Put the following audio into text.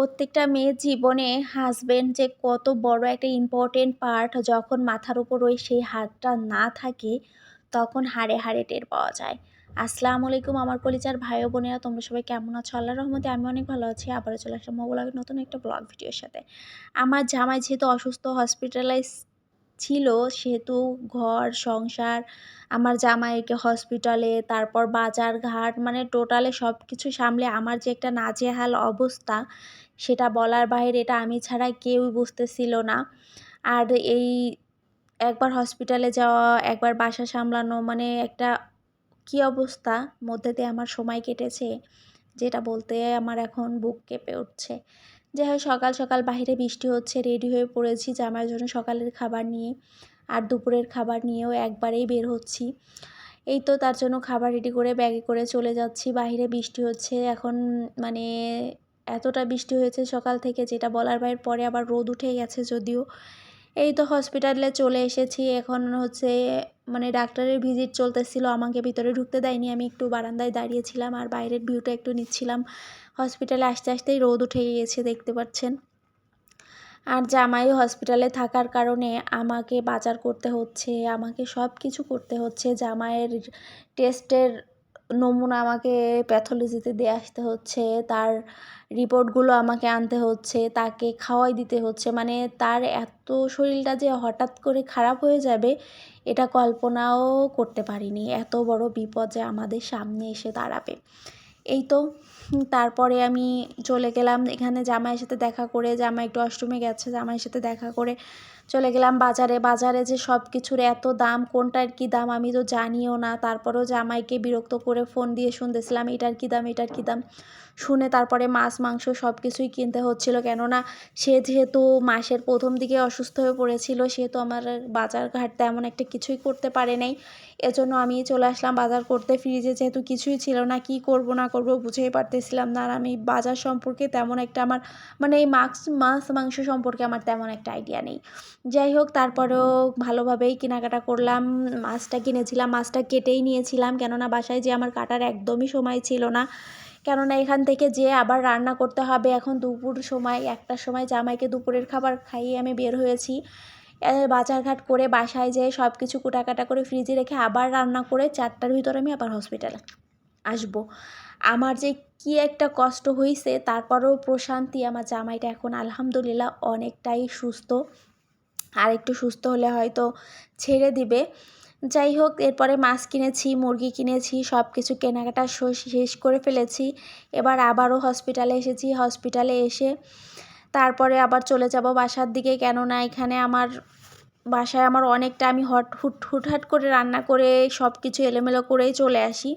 প্রত্যেকটা মেয়ের জীবনে হাজবেন্ড যে কত বড় একটা ইম্পর্টেন্ট পার্ট যখন মাথার উপর ওই সেই হাতটা না থাকে, তখন হাড়ে হাড়ে টের পাওয়া যায়। আসসালামু আলাইকুম আমার কলিজার ভাই বোনেরা, তোমরা সবাই কেমন আছো? আল্লাহর রহমতে আমি অনেক ভালো আছি। আবারও চলে আসলাম মোবাইলের নতুন একটা ব্লগ ভিডিওর সাথে। আমার জামাই যেহেতু অসুস্থ হসপিটালাইজ ছিল, সেহেতু ঘর, সংসার, আমার জামাইকে হসপিটালে তারপর বাজার ঘাট মানে টোটালে সব কিছু সামলে আমার যে একটা নাজেহাল অবস্থা সেটা বলার বাইরে এটা আমি ছাড়া কেউই বুঝতেছিল না। আর এই একবার হসপিটালে যাওয়া, একবার বাসা সামলানো মানে একটা কী অবস্থা? মধ্যে দিয়ে আমার সময় কেটেছে, যেটা বলতে আমার এখন বুক কেঁপে উঠছে। যে হয় সকাল সকাল বাহিরে বৃষ্টি হচ্ছে রেডি হয়ে পড়েছি জামার জন্য সকালের খাবার নিয়ে। আর দুপুরের খাবার নিয়েও একবারেই বের হচ্ছি। এই তো তার জন্য খাবার রেডি করে ব্যাগে করে চলে যাচ্ছি। বাহিরে বৃষ্টি হচ্ছে, এখন মানে এতটা বৃষ্টি হয়েছে সকাল থেকে যেটা বলার বাইরে, পরে আবার রোদ উঠে গেছে যদিও। এই তো হসপিটালে চলে এসেছি, এখন হচ্ছে মানে ডাক্তারের ভিজিট চলতেছিল, আমাকে ভিতরে ঢুকতে দেয়নি, আমি একটু বারান্দায় দাঁড়িয়েছিলাম আর বাইরের ভিউটা একটু নিচ্ছিলাম। হসপিটালে আসতে আসতেই রোদ উঠে গিয়েছে দেখতে পাচ্ছেন। আর জামাই হসপিটালে থাকার কারণে আমাকে বাজার করতে হচ্ছে, আমাকে সব কিছু করতে হচ্ছে। জামাইয়ের টেস্টের নমুনা আমাকে প্যাথোলজিতে দিয়ে আসতে হচ্ছে, তার রিপোর্টগুলো আমাকে আনতে হচ্ছে, তাকে খাওয়াই দিতে হচ্ছে মানে তার এত শরীরটা যে হঠাৎ করে খারাপ হয়ে যাবে, এটা কল্পনাও করতে পারিনি। এত বড় বিপদ যে আমাদের সামনে এসে দাঁড়াবে। এই তো তারপরে আমি চলে গেলাম এখানে জামাইয়ের সাথে দেখা করে, জামাই একটু অষ্টমে গেছে, জামাইয়ের সাথে দেখা করে চলে গেলাম বাজারে। বাজারে যে সব কিছুর এত দাম কোনটার কী দাম আমি তো জানিও না। তারপরেও জামাইকে বিরক্ত করে ফোন দিয়ে শুনতেছিলাম, এটার কী দাম, এটার কী দাম? শুনে তারপরে মাছ, মাংস সব কিছুই কিনতে হচ্ছিল। কেননা সে যেহেতু মাসের প্রথম দিকে অসুস্থ হয়ে পড়েছিল, সেহেতু আমার বাজার ঘাট তেমন একটা কিছুই করতে পারে নাই। এজন্য আমি চলে আসলাম বাজার করতে। ফ্রিজে যেহেতু কিছুই ছিল না, কি করব, না করব বুঝেই পারতেছিলাম না, আর আমি বাজার সম্পর্কে তেমন একটা আমার মানে এই মাছ মাছ, মাংস সম্পর্কে আমার তেমন একটা আইডিয়া নেই। যাই হোক, তারপরেও ভালোভাবেই কেনাকাটা করলাম, মাছটা কিনেছিলাম, মাছটা কেটেই নিয়েছিলাম, কেননা বাসায় যে আমার কাটার একদমই সময় ছিল না। কেননা এখান থেকে যে আবার রান্না করতে হবে, এখন দুপুর সময়, একটার সময় জামাইকে দুপুরের খাবার খাইয়ে আমি বের হয়েছি। বাজারঘাট করে বাসায় যেয়ে সব কিছু কুটাকাটা করে ফ্রিজে রেখে আবার রান্না করে চারটার ভিতরে আমি আবার হসপিটালে আসব। আমার যে কি একটা কষ্ট হয়েছে তারপরেও প্রশান্তি, আমার জামাইটা এখন আলহামদুলিল্লাহ অনেকটাই সুস্থ। আর একটু সুস্থ হলে হয়তো ছেড়ে দিবে। যাই হোক, এরপরে মাছ কিনেছি, মুরগি কিনেছি সব কিছু কেনাকাটা শেষ করে ফেলেছি। এবার আবারও হসপিটালে এসেছি। হসপিটালে এসে তারপরে আবার চলে যাব বাসার দিকে। কেননা এখানে আমার বাসায় আমার অনেকটা আমি হট, হুট, হুটহাট করে রান্না করে সব কিছু এলোমেলো করেই চলে আসি।